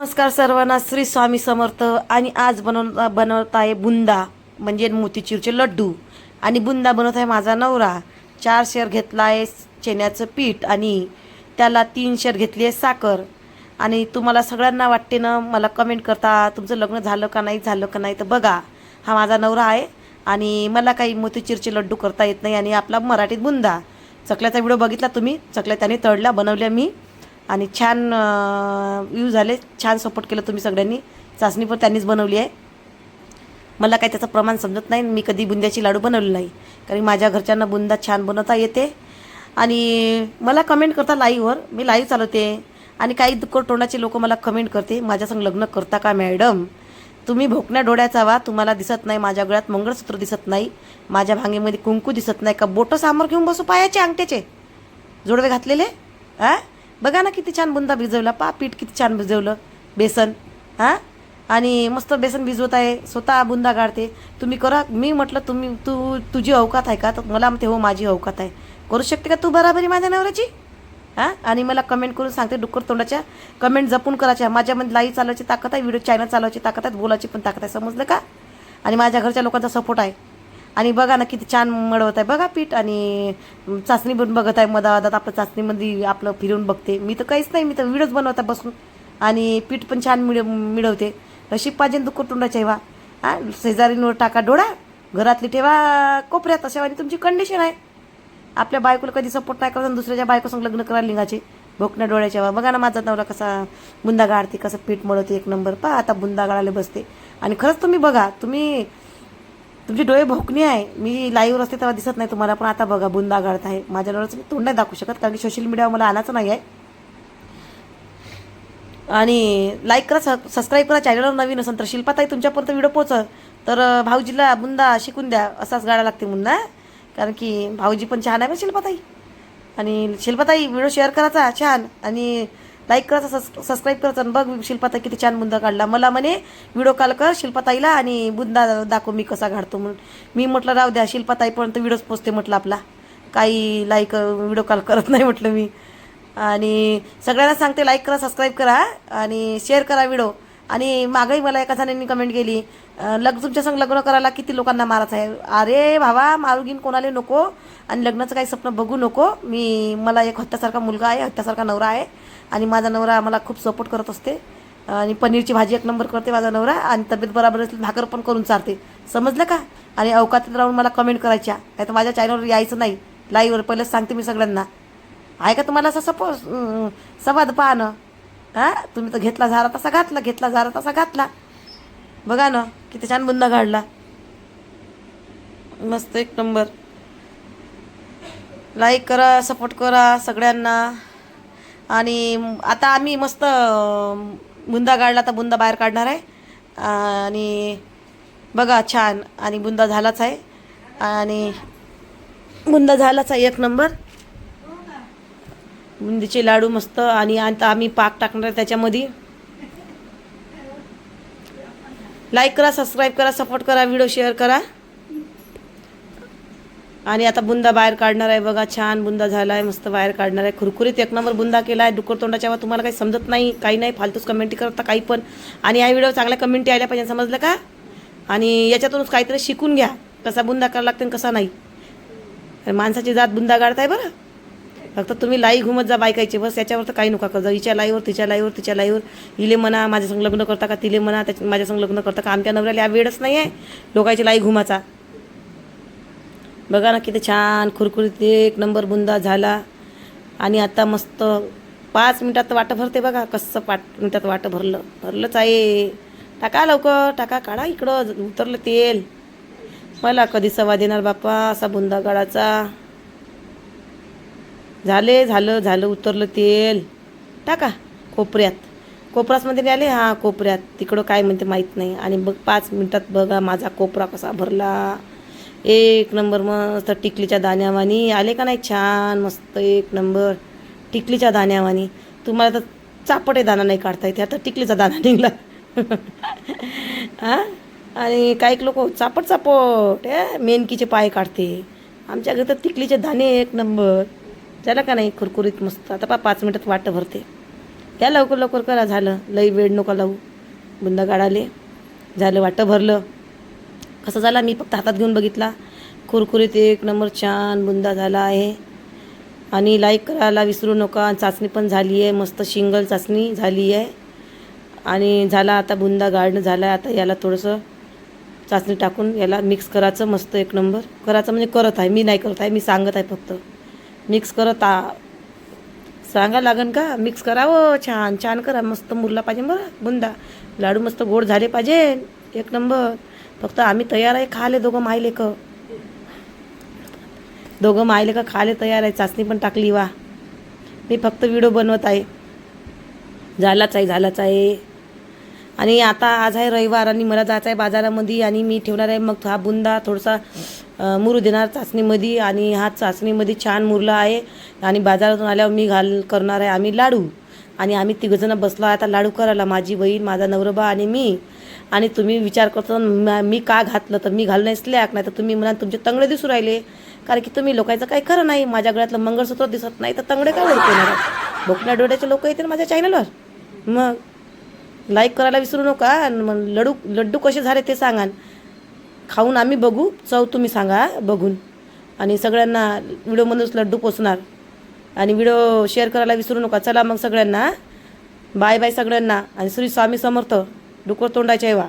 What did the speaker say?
नमस्कार सर्वांना श्री स्वामी समर्थ. आणि आज बनव बनवत आहे बुंदा म्हणजे मोतीचूरचे लड्डू. आणि बुंदा बनवत आहे माझा नवरा. चार शेर घेतला आहे चेन्याचं पीठ आणि त्याला तीन शेर घेतली आहे साखर. आणि तुम्हाला सगळ्यांना वाटते ना मला कमेंट करता तुमचं लग्न झालं का नाही झालं का नाही तर बघा. हा माझा नवरा आहे आणि मला काही मोतीचूरचे लड्डू करता येत नाही आणि आपला मराठीत बुंदा. चकल्याचा व्हिडिओ बघितला तुम्ही चकल्या त्याने तळल्या बनवल्या मी. आणि छान व्ह्यू झाले. छान सपोर्ट केलं तुम्ही सगळ्यांनी. चाचणी पण त्यांनीच बनवली आहे. मला काही त्याचं प्रमाण समजत नाही. मी कधी बुंद्याची लाडू बनवले नाही. कारण माझ्या घरच्यांना बुंदा छान बनवता येते. आणि मला कमेंट करता लाईव्हवर मी लाईव्ह चालवते. आणि काही दुःख तोंडाचे लोक मला कमेंट करते. माझ्यासंग लग्न करता का मॅडम तुम्ही भोकण्या डोळ्याचा वा तुम्हाला दिसत नाही. माझ्या गळ्यात मंगळसूत्र दिसत नाही. माझ्या भांगेमध्ये कुंकू दिसत नाही. का बोटं सामोर घेऊन बसू पायाचे अंगठ्याचे जोडवे घातलेले? आ? बघा ना किती छान बुंदा भिजवला. पा पीठ किती छान भिजवलं. बेसन हां? आणि मस्त बेसन भिजवत आहे. स्वतः बुंदा गाळते. तुम्ही करा. मी म्हटलं तुम्ही तू तुझी अवकात आहे का? तर मला म्हणते हो माझी अवकात आहे. करू शकते का तू बराबरी माझ्या नवऱ्याची? हां? आणि मला कमेंट करून सांगते डुक्कर तोंडाच्या. कमेंट जपून करायच्या. माझ्यामध्ये लाईव्ह चालवायची ताकद आहे. व्हिडिओ चॅनल चालवायची ताकद आहे. बोलायची पण ताकद आहे. समजलं का? आणि माझ्या घरच्या लोकांचा सपोर्ट आहे. आणि बघा ना किती छान मळवत आहे बघा पीठ आणि चाचणी पण बघत आहे मधात. आपलं चाचणीमध्ये आपलं फिरून बघते. मी तर काहीच नाही मी तर व्हिडिओच बनवत आहे बसून. आणि पीठ पण छान मिळ मिळवते. रशी पाहिजे दुःख तोंडाची ठेवा हा शेजारींवर टाका डोळा घरातली ठेवा कोपऱ्यात अशा आणि तुमची कंडिशन आहे. आपल्या बायकोला कधी सपोर्ट नाही करत दुसऱ्याच्या बायकोसंग लग्न करायला लिंगाचे भोकण्या डोळ्याच्या वा. बघा ना माझा नवरा कसा बुंदा गाळते कसं पीठ मळवते एक नंबर. पहा आता बुंदा गाळायला बसते. आणि खरंच तुम्ही बघा तुम्ही तुमचे डोळे भोकणे आहे. मी लाईव्ह असते तेव्हा दिसत नाही तुम्हाला पण आता बघा बुंदा गाळत आहे माझ्या डोळ्याचं मी तोंड नाही दाखवू शकत कारण की सोशल मीडियावर मला आणायचं नाही आहे आणि लाईक करा सबस्क्राईब करा चॅनलवर नवीन असेल तर शिल्पाताई तुमच्यापर्यंत व्हिडिओ पोचल तर भाऊजीला बुंदा शिकून द्या असाच गाळा लागते मुंदा कारण की भाऊजी पण छान आहे पण शिल्पाताई. आणि शिल्पाताई व्हिडिओ शेअर करायचा छान. आणि लाईक करायचा सस सबस्क्राईब करायचा आणि बघ शिल्पाताई किती छान बुंदा काढला. मला म्हणे व्हिडिओ कॉल कर शिल्पाताईला आणि बुंदा दाखव मी कसा काढतो म्हणून. मी म्हटलं राहू द्या शिल्पाताईपर्यंत व्हिडिओच पोचते म्हटलं आपला. काही लाईक व्हिडिओ कॉल करत नाही म्हटलं मी. आणि सगळ्यांना सांगते लाईक करा सबस्क्राईब करा आणि शेअर करा व्हिडिओ आणि मागही मला एका जणांनी कमेंट केली लग तुमच्या संग लग्न करायला किती लोकांना मारायचं आहे? अरे भावा मारुगीन कोणाला नको आणि लग्नाचं काही स्वप्न बघू नको. मी मला एक हत्यासारखा मुलगा आहे हत्यासारखा नवरा आहे. आणि माझा नवरा मला खूप सपोर्ट करत असते. आणि पनीरची भाजी एक नंबर करते माझा नवरा आणि तब्येत बरोबर असली भाकर पण करून चारते. समजलं का? आणि अवकाशात राहून मला कमेंट करायच्या. नाही तर माझ्या चॅनलवर यायचं नाही. लाईव्हवर पहिलेच सांगते मी सगळ्यांना. आहे का तुम्हाला असं सपोज संवाद पाहणं. हां? तुम्ही तर घेतला झारा तसा घातला घेतला झारा तसा घातला. बघा ना किती छान बुंदा काढला मस्त एक नंबर लाईक करा सपोर्ट करा सगळ्यांना. आणि आता आम्ही मस्त बुंदा काढला तर बुंदा बाहेर काढणार आहे. आणि बघा छान आणि बुंदा झालाच आहे. आणि बुंदा झालाच आहे एक नंबर. बुंदीचे लाडू मस्त आणि आता आम्ही पाक टाकणार आहे त्याच्यामध्ये. लाईक करा सबस्क्राईब करा सपोर्ट करा व्हिडिओ शेअर करा. आणि आता बुंदा बाहेर काढणार आहे. बघा छान बुंदा झाला आहे मस्त बाहेर काढणार आहे. खुरखुरीत एक नंबर बुंदा केला आहे डुक्कर तोंडाच्या वा तुम्हाला काही समजत नाही. काही नाही. फालतूच कमेंटी करता काही पण. आणि या व्हिडिओ चांगल्या कमेंटी आल्या पाहिजे. समजलं का? आणि याच्यातूनच काहीतरी शिकून घ्या. कसा बुंदा करावा लागते आणि कसा नाही. माणसाची जात बुंदा काढताय बरं. फक्त तुम्ही लाई घुमत जा बायकायचे. बस याच्यावर तर काही नका कर. जा हिच्या लाईवर तिच्या लाईवर तिच्या लाईवर. इले म्हणा माझ्यासंग लग्न करता का तिले म्हणा त्याच्या माझ्यासंग लग्न करता का? आमच्या नवऱ्याला या वेळच नाही आहे लोकांची लाई घुमाचा. बघा ना किती छान खुरखुरीत एक नंबर बुंदा झाला. आणि आता मस्त पाच मिनटात वाटं भरते बघा कसं पाच मिनटात वाटं भरलं. भरलंच आहे. टाका लवकर टाका काढा इकडं उतरलं तेल. मला कधी सवा देणार बाप्पा असा बुंदा काढाचा झाले झालं झालं उतरलं तेल. टाका कोपऱ्यात. कोपरासमध्ये आले हां कोपऱ्यात. तिकडं काय म्हणते माहीत नाही. आणि बघ पाच मिनटात बघा माझा कोपरा कसा भरला. एक नंबर मस्त टिकलीच्या दाण्यावानी आले का नाही? छान मस्त एक नंबर टिकलीच्या दाण्यावानी तुम्हाला तर चापटे दाणा नाही काढता येते. आता टिकलीचा दाणा निघला. हां? आणि काही लोक चापट चापट ए मेनकीचे पाय काढते. आमच्या घरी तर टिकलीचे दाणे एक नंबर. झालं का नाही? कुरकुरीत मस्त. आता पा पाच मिनटात वाटं भरते. त्या लवकर लवकर करा. झालं. लई वेळ नका लावू. बुंदा काढाले झालं वाटं भरलं. कसं झाला? मी फक्त हातात घेऊन बघितला. कुरकुरीत एक नंबर छान बुंदा झाला आहे. आणि लाईक करायला विसरू नका. चाचणी पण झाली आहे. मस्त शिंगल चाचणी झाली आहे. आणि झाला आता बुंदा गाळणं झाला आहे आता याला थोडंसं चाचणी टाकून याला मिक्स करायचं. मस्त एक नंबर करायचं म्हणजे करत आहे. मी नाही करत आहे. मी सांगत आहे फक्त. मिक्स करत आ सांगा लागन का? मिक्स करावं. छान. छान करा. मस्त मुरला पाहिजे बरं. बुंदा. लाडू मस्त गोड झाले पाहिजे. एक नंबर फक्त आम्ही तयार आहे खाले दोघं माहिले क दोघं माहिले का खाले तयार आहे चाचणी पण टाकली वा. मी फक्त व्हिडिओ बनवत आहे. झालाच आहे झालाच आहे. आणि आता आज आहे रविवार आणि मला जायचं आहे बाजारामध्ये आणि मी ठेवणार आहे मग हा बुंदा थोडासा मुरू देणार चाचणीमध्ये आणि हा चाचणीमध्ये छान मुरला आहे. आणि बाजारातून आल्यावर मी घाल करणार आहे आम्ही लाडू. आणि आम्ही तिघंजणं बसलो आहे. आता लाडू करायला माझी बहीण माझा नवरबा आणि मी. आणि तुम्ही विचार करतो मी का घातलं तर मी घालणं स्लॅक नाही तर तुम्ही म्हणा तुमचे तंगडे दिसू राहिले. कारण की तुम्ही लोकांचं काही खरं नाही. माझ्या गळ्यातलं मंगळसूत्र दिसत नाही तर तंगडे काय ओळखू येणार? डोळ्याचे लोक येतील माझ्या चॅनलवर. मग लाईक करायला विसरू नका मग लडू लड्डू कसे झाले ते सांगा. खाऊन आम्ही बघू. चव तुम्ही सांगा बघून. आणि सगळ्यांना व्हिडिओमधूनच लड्डू पोचणार आणि व्हिडिओ शेअर करायला विसरू नका. चला मग सगळ्यांना. बाय बाय सगळ्यांना. आणि श्री स्वामी समर्थ डुकर तोंडाच्या वा